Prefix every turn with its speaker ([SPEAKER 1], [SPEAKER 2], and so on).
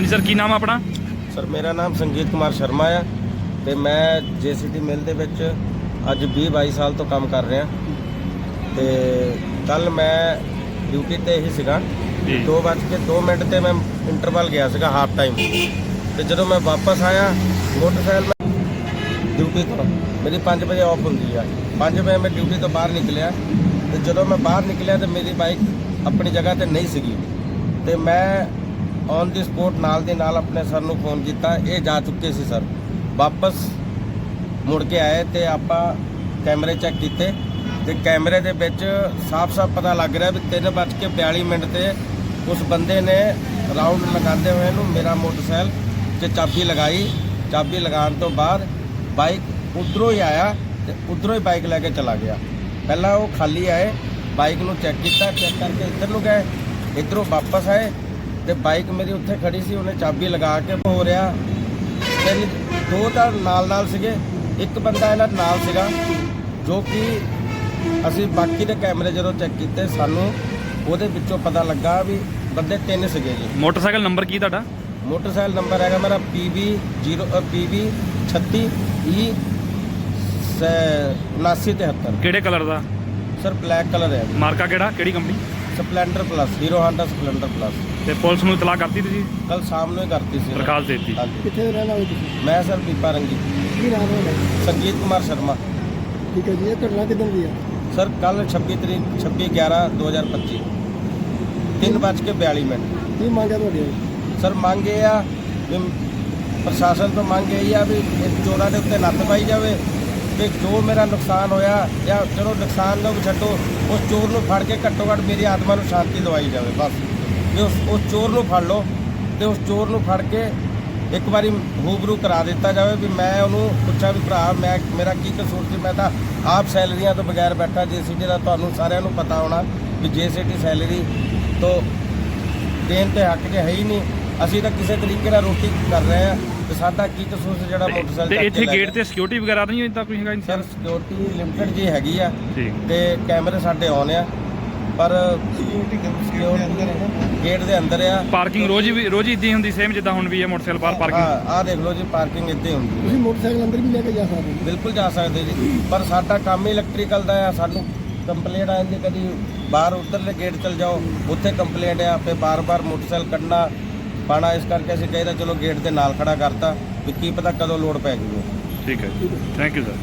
[SPEAKER 1] ਹਾਂਜੀ ਸਰ ਕੀ ਨਾਮ ਆ ਆਪਣਾ?
[SPEAKER 2] ਸਰ ਮੇਰਾ ਨਾਮ ਸੰਗੀਤ ਕੁਮਾਰ ਸ਼ਰਮਾ ਆ ਤੇ ਮੈਂ ਜੀਸੀਟੀ ਮਿਲ ਦੇ ਵਿੱਚ ਅੱਜ 20 22 ਸਾਲ ਤੋਂ ਕੰਮ ਕਰ ਰਿਹਾ। ਤੇ ਕੱਲ ਮੈਂ ਡਿਊਟੀ ਤੇ ਹੀ ਸੀਗਾ।
[SPEAKER 1] ਜੀ।
[SPEAKER 2] 2:02 ਮਿੰਟ ਤੇ ਮੈਂ ਇੰਟਰਵਲ ਗਿਆ ਸੀਗਾ ਹਾਫ ਟਾਈਮ ਤੇ ਜਦੋਂ ਮੈਂ ਵਾਪਸ ਆਇਆ ਮੋਟਰਸਾਈਕਲ ਮੈਂ ਡਿਊਟੀ ਤੋਂ ਮੇਰੀ 5 ਵਜੇ ਆਫ ਹੁੰਦੀ ਆ। 5 ਵਜੇ ਮੈਂ ਡਿਊਟੀ ਤੋਂ ਬਾਹਰ ਨਿਕਲਿਆ। ਤੇ ਜਦੋਂ ਮੈਂ ਬਾਹਰ ਨਿਕਲਿਆ ਤੇ ਮੇਰੀ ਬਾਈਕ ਆਪਣੀ ਜਗ੍ਹਾ ਤੇ ਨਹੀਂ ਸੀਗੀ। ਤੇ ਮੈਂ ਔਨ ਦੀ ਸਪੋਰਟ ਨਾਲ ਦੇ ਨਾਲ ਆਪਣੇ ਸਰ ਨੂੰ ਫੋਨ ਕੀਤਾ। ਇਹ ਜਾ ਚੁੱਕੇ ਸੀ ਸਰ। ਵਾਪਸ ਮੁੜ ਕੇ ਆਏ ਤੇ ਆਪਾਂ ਕੈਮਰੇ ਚੈੱਕ ਕੀਤੇ ਤੇ ਕੈਮਰੇ ਦੇ ਵਿੱਚ ਸਾਫ਼-ਸਾਫ਼ ਪਤਾ ਲੱਗ ਰਿਹਾ ਵੀ 3:42 ਮਿੰਟ ਤੇ ਉਸ ਬੰਦੇ ਨੇ ਰਾਉਂਡ ਲਗਾਉਂਦੇ ਹੋਏ ਨੂੰ ਮੇਰਾ ਮੋਟਰਸਾਈਕਲ 'ਚ ਚਾਬੀ ਲਗਾਈ। ਚਾਬੀ ਲਗਾਉਣ ਤੋਂ ਬਾਅਦ ਬਾਈਕ ਉਧਰੋਂ ਹੀ ਆਇਆ ਤੇ ਉਧਰੋਂ ਹੀ ਬਾਈਕ ਲੈ ਕੇ ਚਲਾ ਗਿਆ। ਪਹਿਲਾਂ ਉਹ ਖਾਲੀ ਆਏ, ਬਾਈਕ ਨੂੰ ਚੈੱਕ ਕੀਤਾ, ਚੈੱਕ ਕਰਕੇ ਇੱਧਰ ਨੂੰ ਗਏ। ਇੱਧਰੋਂ ਵਾਪਸ ਆਏ। ਤੇ ਬਾਈਕ ਮੇਰੀ ਉੱਥੇ ਖੜੀ ਸੀ ਉਹਨੇ ਚਾਬੀ ਲਗਾ ਕੇ ਹੋ ਰਿਹਾ। ਤਿੰਨ ਦੋ ਤਾਂ ਨਾਲ ਨਾਲ ਸੀਗੇ ਇੱਕ ਬੰਦਾ ਇਹਨਾਂ ਨਾਲ ਸੀਗਾ ਜੋ ਕਿ ਅਸੀਂ ਬਾਕੀ ਦੇ ਕੈਮਰੇ ਜਦੋਂ ਚੈੱਕ ਕੀਤੇ ਸਾਨੂੰ ਉਹਦੇ ਵਿੱਚੋਂ ਪਤਾ ਲੱਗਾ ਵੀ ਬੰਦੇ ਤਿੰਨ ਸੀਗੇ ਜੀ।
[SPEAKER 1] ਮੋਟਰਸਾਈਕਲ ਨੰਬਰ ਕੀ ਤੁਹਾਡਾ?
[SPEAKER 2] ਮੋਟਰਸਾਈਕਲ ਨੰਬਰ ਹੈਗਾ ਮੇਰਾ PB 0 PB 36 E 7973
[SPEAKER 1] ਕਿਹੜੇ ਕਲਰ ਦਾ?
[SPEAKER 2] ਸਰ ਬਲੈਕ ਕਲਰ ਹੈ।
[SPEAKER 1] ਮਾਰਕਾ ਕਿਹੜਾ? ਕਿਹੜੀ company?
[SPEAKER 2] Splendor plus Hero Honda Splendor plus.
[SPEAKER 1] ਤੇ ਪੁਲਿਸ ਨੂੰ ਇਤਲਾਹ ਕਰਤੀ ਤੁਸੀਂ?
[SPEAKER 2] ਕੱਲ ਸ਼ਾਮ ਨੂੰ ਹੀ ਕਰਤੀ ਸੀ।
[SPEAKER 1] ਦਰਖਾਸਤ ਦੇ ਦਿੱਤੀ।
[SPEAKER 2] ਹਾਂਜੀ।
[SPEAKER 3] ਕਿੱਥੇ ਰਹਿਣਾ ਹੋ ਤੁਸੀਂ?
[SPEAKER 2] ਮੈਂ ਸਰ ਪੀਪਾ ਰੰਗੀ।
[SPEAKER 3] ਕੀ ਨਾਮ ਹੈ ਤੁਹਾਡਾ?
[SPEAKER 2] ਸੰਗੀਤ ਕੁਮਾਰ ਸ਼ਰਮਾ।
[SPEAKER 3] ਠੀਕ ਹੈ ਜੀ ਇਹ ਘਟਨਾ ਕਿਦਾਂ ਦੀ ਆ
[SPEAKER 2] ਸਰ ਕੱਲ 26 ਤਰੀਕ 26 11 2025 ਤਿੰਨ ਵੱਜ ਕੇ 42 ਮਿੰਟ।
[SPEAKER 3] ਕੀ ਮੰਗਿਆ ਤੁਹਾਡੀ?
[SPEAKER 2] ਸਰ ਮੰਗ ਇਹ ਆ ਵੀ ਪ੍ਰਸ਼ਾਸਨ ਤੋਂ ਮੰਗ ਇਹ ਆ ਵੀ ਇਹ ਚੋਰਾਂ ਦੇ ਉੱਤੇ ਨੱਥ ਪਾਈ ਜਾਵੇ ਤੇ ਜੋ ਮੇਰਾ ਨੁਕਸਾਨ ਹੋਇਆ ਜਾਂ ਚਲੋ ਨੁਕਸਾਨ ਨੂੰ ਵੀ ਛੱਡੋ ਉਸ ਚੋਰ ਨੂੰ ਫੜ ਕੇ ਘੱਟੋ ਘੱਟ ਮੇਰੀ ਆਤਮਾ ਨੂੰ ਸ਼ਾਂਤੀ ਦਵਾਈ ਜਾਵੇ ਬਸ। ਵੀ ਉਸ ਉਸ ਚੋਰ ਨੂੰ ਫੜ ਲਓ ਤੇ ਉਸ ਚੋਰ ਨੂੰ ਫੜ ਕੇ ਇੱਕ ਵਾਰੀ ਰੂਬਰੂ ਕਰਾ ਦਿੱਤਾ ਜਾਵੇ ਵੀ ਮੈਂ ਉਹਨੂੰ ਪੁੱਛਾਂ ਵੀ ਭਰਾ ਮੈਂ ਮੇਰਾ ਕੀ ਕਸੂਰ ਸੀ? ਮੈਂ ਤਾਂ ਆਪ ਸੈਲਰੀਆਂ ਤੋਂ ਬਗੈਰ ਬੈਠਾ ਜੀਸੀਟੀ ਦਾ ਤੁਹਾਨੂੰ ਸਾਰਿਆਂ ਨੂੰ ਪਤਾ ਹੋਣਾ ਵੀ ਜੀਸੀਟੀ ਸੈਲਰੀ ਤੋਂ ਦੇਣ ਤੇ ਹੱਕ 'ਚ ਹੈ ਹੀ ਨਹੀਂ। ਅਸੀਂ ਤਾਂ ਕਿਸੇ ਤਰੀਕੇ ਨਾਲ ਰੋਟੀ ਕਰ ਰਹੇ ਆ ਤੇ ਸਾਡਾ ਕੀ ਕਸੂਰ ਸੀ ਜਿਹੜਾ
[SPEAKER 1] ਤੇ-
[SPEAKER 2] ਮੋਟਰਸਾਈਕਲ
[SPEAKER 1] ਤੇ ਇੱਥੇ ਗੇਟ। ਤੇ ਸਿਕਿਉਰਿਟੀ ਵਗੈਰਾ ਤਾਂ ਨਹੀਂ ਇੰਦਾ ਕੋਈ ਹੈਗਾ
[SPEAKER 2] ਸਰ ਸਿਕਿਉਰਿਟੀ ਲਿਮਟਿਡ ਜੀ ਹੈਗੀ ਆ ਤੇ ਕੈਮਰੇ ਸਾਡੇ ਆਨ ਆ ਪਰ ਸਿਕਿਉਰਿਟੀ ਗੇਟ ਦੇ ਅੰਦਰ ਆ।
[SPEAKER 1] ਪਾਰਕਿੰਗ ਰੋਜ਼ ਹੀ ਵੀ ਰੋਜ਼ ਹੀ ਇਦਾਂ ਹੁੰਦੀ ਸੇਮ ਜਿੱਦਾਂ ਹੁਣ ਵੀ ਹੈ ਮੋਟਰਸਾਈਕਲ ਬਾਹਰ ਪਾਰਕਿੰਗ
[SPEAKER 2] ਹਾਂ ਆਹ ਦੇਖ ਲਓ ਜੀ ਪਾਰਕਿੰਗ ਇੱਥੇ ਹੁੰਦੀ ਹੈ।
[SPEAKER 3] ਤੁਸੀਂ ਮੋਟਰਸਾਈਕਲ ਅੰਦਰ ਵੀ ਲੈ ਕੇ ਜਾ ਸਕਦੇ ਹੋ।
[SPEAKER 2] ਬਿਲਕੁਲ ਜਾ ਸਕਦੇ ਜੀ। ਪਰ ਸਾਡਾ ਕੰਮ ਹੀ ਇਲੈਕਟ੍ਰੀਕਲ ਦਾ ਆ ਸਾਨੂੰ ਕੰਪਲੇਂਟ ਆ ਜਾਂਦੀ ਕਦੀ ਬਾਹਰ ਉਧਰਲੇ ਗੇਟ ਚਲ ਜਾਓ ਉੱਥੇ ਕੰਪਲੇਂਟ ਆ ਫੇ ਬਾਰ-ਬਾਰ ਮੋਟਰਸਾਈਕਲ ਕੱਢਣਾ ਪਾਣਾ ਇਸ ਕਰਕੇ ਅਸੀਂ ਕਹਿੰਦਾ ਚਲੋ ਗੇਟ ਦੇ ਨਾਲ ਖੜਾ ਕਰਤਾ ਵੀ ਕੀ ਪਤਾ ਕਦੋਂ ਲੋਡ ਪੈ ਜੂਵੇ
[SPEAKER 1] ਠੀਕ ਹੈ ਥੈਂਕ ਯੂ ਸਰ